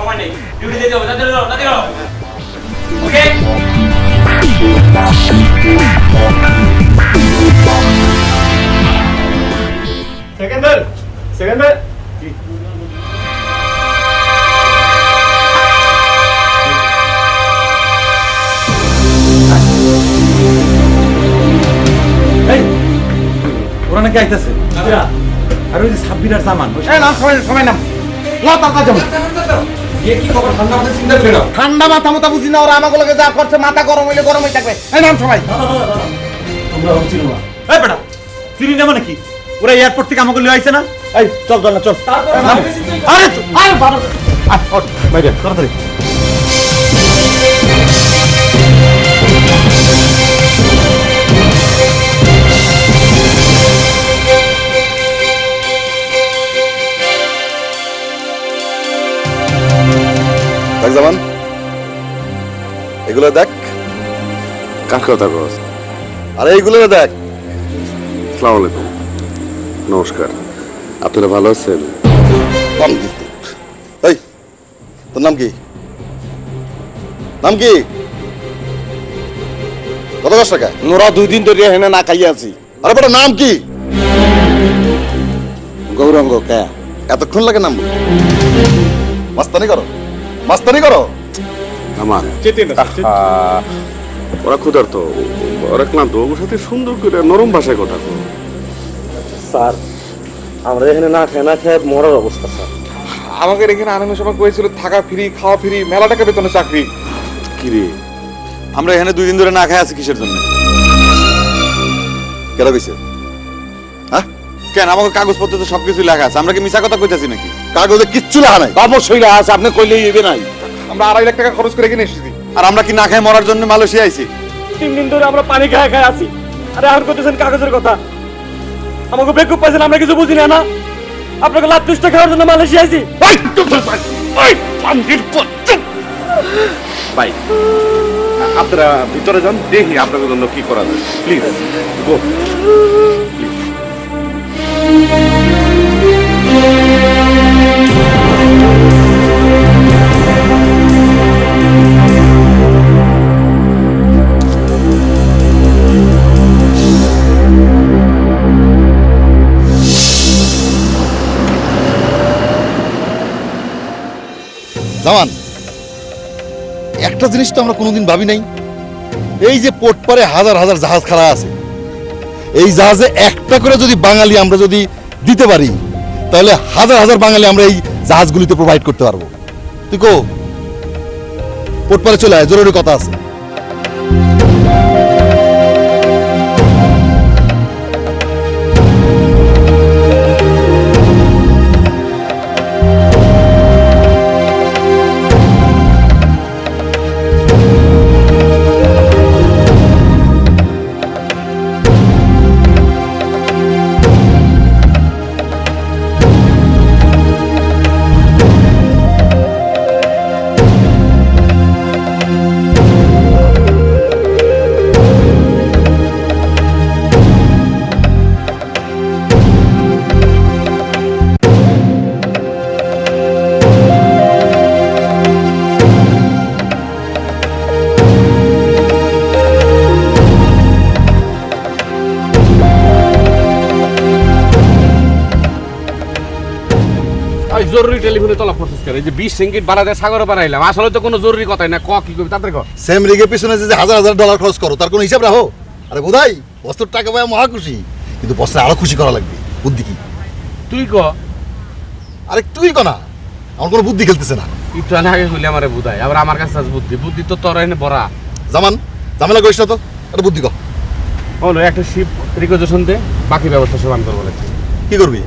সময় নেই। ডিউটি দিতে হবে তাড়াতাড়ি যাও তাড়াতাড়ি যাও। ওকে সেকেন্ডার সেকেন্ডার। এই ওরা নাকি আইতেছে। আর ওই যে সাব্বির আর জামান ওই নাম। লা খবর ঠান্ডা মাথা মাথা বুঝি না ওরা আমাকে লগে যা করছে মাথা গরম হইলে গরম হয়ে থাকবে। এই নাম সবাই। আমরা হচ্ছি না এই বেটা চিনি না মানে কি? ওরা এয়ারপোর্ট থেকে আমাকে লিয়ে আইছে না? এই চল চল না চল। আরে আরে বাবা। আয়, ওঠ, বাইরে তাড়াতাড়ি। দেখ জামান। এগুলো দেখ। কার কথা কস? আরে এইগুলো দেখ। আসসালামু আলাইকুম। নমস্কার। আপনারা ভালো আছেন? কম এই তোর নাম কি? নাম কি? কত দশ টাকা নোরা দুই দিন ধরে হেনে না খাইয়ে আছি। আরে বেটা নাম কি? গৌরঙ্গ কে? এতক্ষণ লাগে নাম মাস্তানি করো। মাস্তানি করো। আমার। ওরা ক্ষুধার্ত। ওরা ক্লান্ত ওর সাথে সুন্দর করে নরম ভাষায় কথা কো স্যার আমরা এখানে না খেয়ে না খেয়ে মরার অবস্থা স্যার। আমাদের এখানে আনানোর সময় কয়েছিল থাকা ফ্রি খাওয়া ফ্রি মেলা টাকা বেতনে চাকরি। কি রে? আমরা এখানে দুই দিন ধরে না খাই আছি কিসের জন্য? কেটা কইছে কেন? আমাকে কাগজপত্র তো সবকিছু লেখা আছে। আমরা কি মিছা কথা কইতাছি নাকি? কাগজে কিচ্ছু লেখা নাই। অবশ্যই আছে আপনি কইলেই এবে নাই। আমরা আড়াই লাখ টাকা খরচ করে এখানে এসেছি। আর আমরা কি না খাই মরার জন্য মালয়েশিয়া আইছি? তিন দিন ধরে আমরা পানি খায় খায় আছি। আরে এখন করতেছেন কাগজের কথা। আমাকে বেকুব পাইছেন আমরা কিছু বুঝি না না? আপনাকে লাভ দুষ্ট খাওয়ার জন্য মালয়েশিয়া আইছি। ভাই আপনারা ভিতরে যান দেখি আপনাদের জন্য কি করা যায়। Please go. জামান, একটা জিনিস তো আমরা কোনোদিন ভাবি নাই। এই যে পোর্ট পারে হাজার হাজার জাহাজ খাড়া আছে, এই জাহাজে একটা করে যদি বাঙালি আমরা যদি দিতে পারি, তাহলে হাজার হাজার বাঙালি আমরা এই জাহাজগুলিতে প্রোভাইড করতে পারব। তুই কো? পোর্ট পারে চলে আয়, জরুরি কথা আছে। জরুরি টেলিফোনে তলব করছিস কেন? এই যে বিশ সিঙ্গিট বানাতে সাগরে বানাইলাম। আসলে তো কোনো জরুরি কথাই না। ক কি করবি তাদের ক। সেম রিগের পিছনে যে হাজার হাজার ডলার খরচ করো তার কোনো হিসাব রাখো? আরে বোধাই বস্তুর টাকা পায় মহা খুশি। কিন্তু বস্তা আরও খুশি করা লাগবে। বুদ্ধি কি? তুই ক। আরে তুই কনা আমার কোনো বুদ্ধি খেলতেছে না। একটু আগে আগে হইলে আমার বুধাই। আবার আমার কাছে আছে বুদ্ধি। বুদ্ধি তো তোর এনে বড়া। জামান ঝামেলা করিস না তো। একটা বুদ্ধি কর হলো একটা শিপ রিকোয়েশন দে বাকি ব্যবস্থা সব আমি করব কি করবি?